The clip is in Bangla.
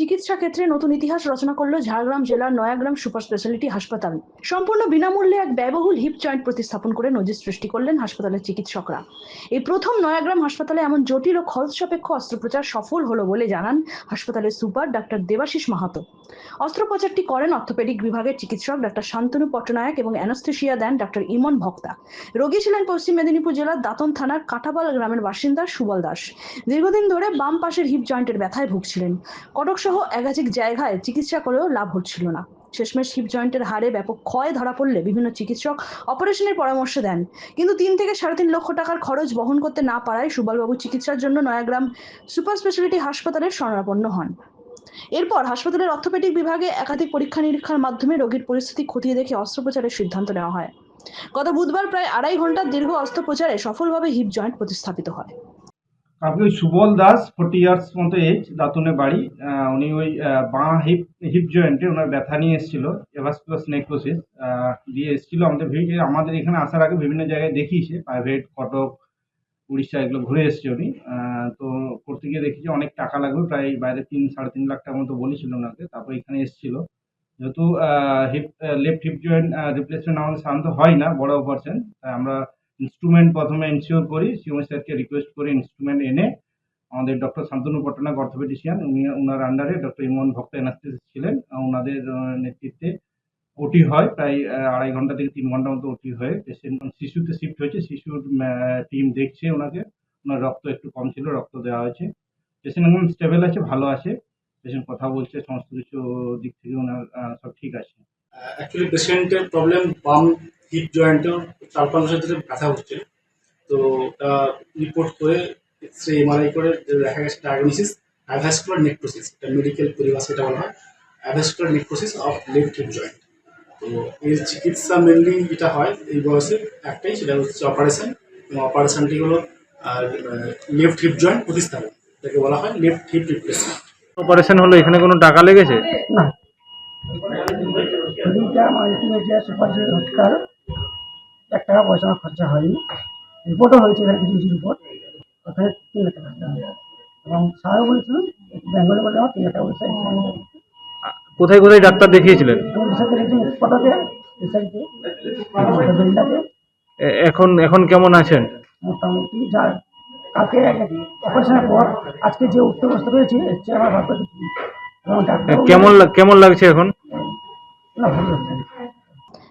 চিকিৎসা ক্ষেত্রে নতুন ইতিহাস রচনা করল ঝাড়গ্রাম জেলার নয়াগ্রাম সুপার স্পেশালিটি হাসপাতাল। সম্পূর্ণ বিনামূল্যে এক ব্যয়বহুল হিপ জয়েন্ট প্রতিস্থাপন করে নজির সৃষ্টি করলেন হাসপাতালের চিকিৎসকরা। এই প্রথম নয়াগ্রাম হাসপাতালে এমন জটিল ও খরচ সাপেক্ষ অস্ত্রোপচার সফল হলো বলে জানান হাসপাতালের সুপার ডাক্তার দেবাশিস মাহাতো। অস্ত্রোপচারটি করেন অর্থোপেডিক বিভাগের চিকিৎসক ডাক্তার শান্তনু পট্টনায়ক এবং অ্যানাস্থেশিয়া দেন ডাক্তার ইমন ভক্তা। রোগী ছিলেন পশ্চিম মেদিনীপুর জেলার দাতন থানার কাঁটাবাল গ্রামের বাসিন্দা সুবল দাস। দীর্ঘদিন ধরে বাম পাশের হিপ জয়েন্টের ব্যথায় ভুগছিলেন। কটক সহ একাধিক জায়গায় চিকিৎসা করেও লাভ হচ্ছিল না। শেষমেশ হিপ জয়েন্টের হারে ব্যাপক ক্ষয় ধরা পড়লে বিভিন্ন চিকিৎসক অপারেশনের পরামর্শ দেন। কিন্তু তিন থেকে সাড়ে তিন লক্ষ টাকার খরচ বহন করতে না পারায় সুবলবাবু চিকিৎসার জন্য নয়াগ্রাম সুপার স্পেশালিটি হাসপাতালে শরণাপন্ন হন। এরপর হাসপাতালের অর্থোপেডিক বিভাগে একাধিক পরীক্ষা নিরীক্ষার মাধ্যমে রোগীর পরিস্থিতি খতিয়ে দেখে অস্ত্রোপচারের সিদ্ধান্ত নেওয়া হয়। গত বুধবার প্রায় আড়াই ঘণ্টার দীর্ঘ অস্ত্রোপচারে সফলভাবে হিপ জয়েন্ট প্রতিস্থাপিত হয়। কালকে ওই সুবল দাস ফোর্টি ইয়ার্স মতো এজ দাতুনে বাড়ি। উনি ওই বাঁ হিপ হিপ জয়েন্টে ওনার ব্যথা নিয়ে এসেছিল এভাসকুলার নেক্রোসিস দিয়ে এসেছিল আমাদের আমাদের এখানে আসার আগে বিভিন্ন জায়গায় দেখিয়েছে প্রাইভেট কটক, উড়িষ্যা এগুলো ঘুরে এসছে উনি। তো করতে গিয়ে দেখি যে অনেক টাকা লাগবে, প্রায় বাইরে তিন, সাড়ে তিন লাখ টাকার মতো বলেছিল ওনাকে, তারপর এখানে এসেছিল। যেহেতু hip left hip joint replacement আমাদের সাধারণত হয় না, বড় অপারেশন তাই আমরা ইনস্ট্রুমেন্ট প্রথমে এনশিওর করি সিওমি স্যারকে রিকোয়েস্ট করে ইনস্ট্রুমেন্ট এনে আমাদের ডক্টর শান্তনু পট্টনাক অর্থোপেডিশিয়ান উনি ওনার আন্ডারে ডক্টর ইমন ভক্ত অ্যানাস্থেসিস ছিলেন। ওনাদের নেতৃত্বে ওটি হয়, প্রায় আড়াই ঘণ্টা থেকে তিন ঘণ্টা মতো ওটি হয়ে। পেশেন্ট শিশুতে শিফট হয়েছে, শিশুর টিম দেখছে ওনাকে। ওনার রক্ত একটু কম ছিল, রক্ত দেওয়া হয়েছে। পেশেন্ট একদম স্টেবল আছে, ভালো আছে। পেশেন্ট কথা বলছে, সমস্ত কিছু দিক থেকে ওনার সব ঠিক আছে। অ্যাকচুয়ালি পেশেন্টের প্রবলেম বাম হিপ জয়েন্টেও চার পাঁচ বছর ধরে ব্যথা হচ্ছে। তো রিপোর্ট করে এক্স রে এমআরআই করে দেখা গেছে ডায়াগনোসিস অ্যাভাস্কুলার নেক্রোসিস এটা মেডিকেল পরিভাষা এটা বলা হয় avascular necrosis of left hip joint তো এর চিকিৎসা মেনলি যেটা হয় এই বয়সে একটাই সেটা হচ্ছে অপারেশন এবং অপারেশনটি হলো লেফট হিপ জয়েন্ট প্রতিস্থাপন এটাকে বলা হয় লেফট হিপ রিপ্লেসমেন্ট অপারেশন হলো এখানে কোনো টাকা লেগেছে? না রুগীটা আমার এখানে যে সুপার যে হসপিটাল এক টাকা পয়সা আমার খরচা হয়নি। রিপোর্টও হয়েছে এখানে কিছু কিছু রিপোর্ট ওখানে তিন লাখ টাকা। এবং স্যারও বলেছিলেন বেঙ্গলে বলে আমার তিন লাখ টাকা পয়সা কোথায় কোথায় ডাক্তার দেখিয়েছিলেন? এখন এখন কেমন আছেন? মোটামুটি যা কালকে অপারেশনের পর আজকে যে উঠতে বসতে আমার ডাক্তার কেমন কেমন লাগছে এখন? না ভালো লাগছে।